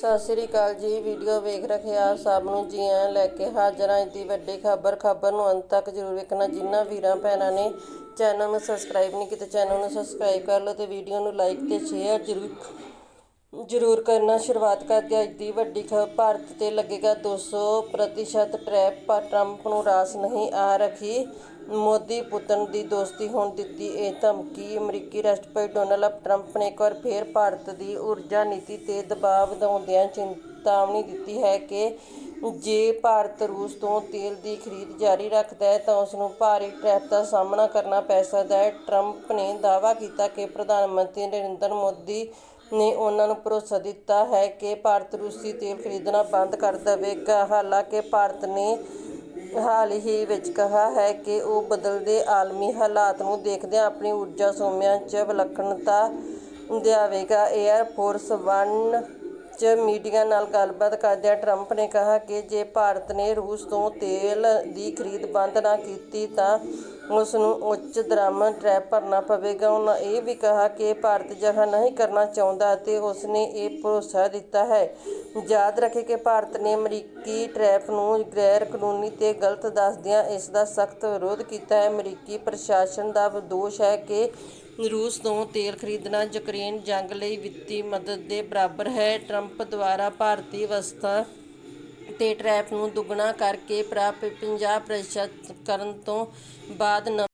ਸਤਿ ਸ੍ਰੀ ਅਕਾਲ ਜੀ, ਵੀਡੀਓ ਵੇਖ ਰਹੇ ਆਪ ਸਭ ਨੂੰ। ਜੀ ਆਇਆਂ ਲੈ ਕੇ ਹਾਜ਼ਰ ਹਾਂ ਦੀ ਵੱਡੀ ਖਬਰ। ਖਬਰ ਨੂੰ ਅੰਤ ਤੱਕ ਜ਼ਰੂਰ ਵੇਖਣਾ। ਜਿਨ੍ਹਾਂ ਵੀਰਾਂ ਭੈਣਾਂ ਨੇ ਚੈਨਲ ਨੂੰ ਸਬਸਕ੍ਰਾਈਬ ਨਹੀਂ ਕੀਤਾ, ਚੈਨਲ ਨੂੰ ਸਬਸਕ੍ਰਾਈਬ ਕਰ ਲਓ ਤੇ ਵੀਡੀਓ ਨੂੰ ਲਾਈਕ ਤੇ ਸ਼ੇਅਰ ਜ਼ਰੂਰ ਜ਼ਰੂਰ ਕਰਨਾ। ਸ਼ੁਰੂਆਤ ਕਰਦੇ ਅੱਜ ਦੀ ਵੱਡੀ ਖਬਰ ਭਾਰਤ ਤੇ ਲੱਗੇਗਾ 200 ਪ੍ਰਤੀਸ਼ਤ ਟਰੈਪ, ਪਰ ਟਰੰਪ ਨੂੰ ਰਾਸ ਨਹੀਂ ਆ ਰੱਖੀ ਮੋਦੀ ਪੁਤਨ ਦੀ ਦੋਸਤੀ ਹੁਣ ਦਿੱਤੀ ਇਹ ਧਮਕੀ। ਅਮਰੀਕੀ ਰਾਸ਼ਟਰਪਤੀ ਡੋਨਲਡ ਟਰੰਪ ਨੇ ਇੱਕ ਵਾਰ ਫੇਰ ਭਾਰਤ ਦੀ ਊਰਜਾ ਨੀਤੀ ਤੇ ਦਬਾਅ ਵਧਾਉਂਦਿਆਂ ਚੇਤਾਵਨੀ ਦਿੱਤੀ ਹੈ ਕਿ ਜੇ ਭਾਰਤ ਰੂਸ ਤੋਂ ਤੇਲ ਦੀ ਖਰੀਦ ਜਾਰੀ ਰੱਖਦਾ ਹੈ ਤਾਂ ਉਸ ਨੂੰ ਭਾਰੀ ਟਰੈਪ ਦਾ ਸਾਹਮਣਾ ਕਰਨਾ ਪੈ ਸਕਦਾ ਹੈ। ਟਰੰਪ ਨੇ ਦਾਅਵਾ ਕੀਤਾ ਕਿ ਪ੍ਰਧਾਨ ਮੰਤਰੀ ਨਰਿੰਦਰ ਮੋਦੀ ਨੇ ਉਹਨਾਂ ਨੂੰ ਭਰੋਸਾ ਦਿੱਤਾ ਹੈ ਕਿ ਭਾਰਤ ਰੂਸੀ ਤੇਲ ਖਰੀਦਣਾ ਬੰਦ ਕਰ ਦੇਵੇਗਾ। ਹਾਲਾਂਕਿ ਭਾਰਤ ਨੇ ਹਾਲ ਹੀ ਵਿੱਚ ਕਿਹਾ ਹੈ ਕਿ ਉਹ ਬਦਲਦੇ ਆਲਮੀ ਹਾਲਾਤ ਨੂੰ ਦੇਖਦਿਆਂ ਆਪਣੀ ਊਰਜਾ ਸੋਮਿਆਂ 'ਚ ਵਿਲੱਖਣਤਾ ਲਿਆਵੇਗਾ 에ਅਰ ਫੋਰਸ ਵਨ 'ਚ ਮੀਡੀਆ ਨਾਲ ਗੱਲਬਾਤ ਕਰਦਿਆਂ ਟਰੰਪ ਨੇ ਕਿਹਾ ਕਿ ਜੇ ਭਾਰਤ ਨੇ ਰੂਸ ਤੋਂ ਤੇਲ ਦੀ ਖਰੀਦ ਬੰਦ ਨਾ ਕੀਤੀ ਤਾਂ ਉਸ ਨੂੰ ਉੱਚ ਦਰਾਮਦ ਟਰੈਪ ਭਰਨਾ ਪਵੇਗਾ। ਉਹਨਾਂ ਇਹ ਵੀ ਕਿਹਾ ਕਿ ਭਾਰਤ ਅਜਿਹਾ ਨਹੀਂ ਕਰਨਾ ਚਾਹੁੰਦਾ ਅਤੇ ਉਸ ਨੇ ਇਹ ਭਰੋਸਾ ਦਿੱਤਾ ਹੈ। ਯਾਦ ਰੱਖੇ ਕਿ ਭਾਰਤ ਨੇ ਅਮਰੀਕੀ ਟਰੈਪ ਨੂੰ ਗੈਰ ਕਾਨੂੰਨੀ ਤੇ ਗਲਤ ਦੱਸਦਿਆਂ ਇਸ ਦਾ ਸਖਤ ਵਿਰੋਧ ਕੀਤਾ ਹੈ। ਅਮਰੀਕੀ ਪ੍ਰਸ਼ਾਸਨ ਦਾ ਦੋਸ਼ ਹੈ ਕਿ ਰੂਸ ਤੋਂ ਤੇਲ ਖਰੀਦਣਾ ਯੂਕਰੇਨ ਜੰਗ ਲਈ ਵਿੱਤੀ ਮਦਦ ਦੇ ਬਰਾਬਰ ਹੈ। ਟਰੰਪ ਦੁਆਰਾ ਭਾਰਤੀ ਵਸਤਾਂ ਤੇ ਟਰੈਪ ਨੂੰ ਦੁੱਗਣਾ ਕਰਕੇ ਪ੍ਰਾਪਤ 50% ਕਰਨ ਤੋਂ ਬਾਅਦ